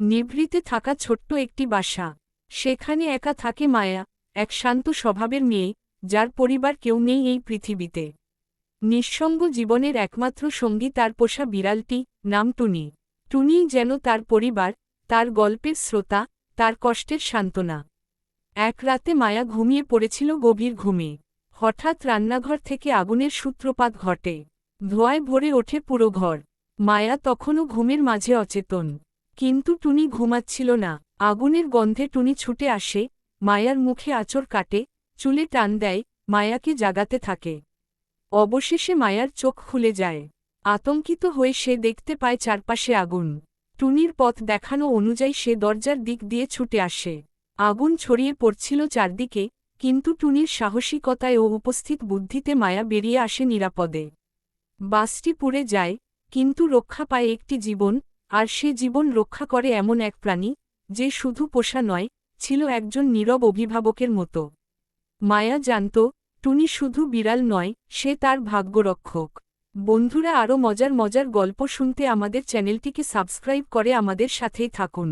নিভৃতে থাকা ছোট্ট একটি বাসা। সেখানে একা থাকে মায়া, এক শান্ত স্বভাবের মেয়ে, যার পরিবার কেউ নেই এই পৃথিবীতে। নিঃসঙ্গ জীবনের একমাত্র সঙ্গী তার পোষা বিড়ালটি নাম টুনি। টুনিই যেন তার পরিবার, তার গল্পের শ্রোতা, তার কষ্টের সান্ত্বনা। এক রাতে মায়া ঘুমিয়ে পড়েছিল গভীর ঘুমে। হঠাৎ রান্নাঘর থেকে আগুনের সূত্রপাত ঘটে। ধোঁয়ায় ভরে ওঠে পুরো ঘর। মায়া তখনও ঘুমের মাঝে অচেতন। কিন্তু টুনি ঘুমাচ্ছিল না। আগুনের গন্ধে টুনি ছুটে আসে, মায়ার মুখে আচর কাটে, চুলে টান দেয়, মায়াকে জাগাতে থাকে। অবশেষে মায়ার চোখ খুলে যায়। আতঙ্কিত হয়ে সে দেখতে পায় চারপাশে আগুন। টুনির পথ দেখানো অনুযায়ী সে দরজার দিক দিয়ে ছুটে আসে। আগুন ছড়িয়ে পড়ছিল চারদিকে, কিন্তু টুনির সাহসিকতায় ও উপস্থিত বুদ্ধিতে মায়া বেরিয়ে আসে নিরাপদে। বাসটি পুড়ে যায়, কিন্তু রক্ষা পায় একটি জীবন আর সে জীবন রক্ষা করে এমন এক প্রাণী, যে শুধু পোষা নয়, ছিল একজন নীরব অভিভাবকের মতো। মায়া জানত, টুনি শুধু বিড়াল নয়, সে তার ভাগ্যরক্ষক। বন্ধুরা আরও মজার মজার গল্প শুনতে আমাদের চ্যানেলটিকে সাবস্ক্রাইব করে আমাদের সাথেই থাকুন।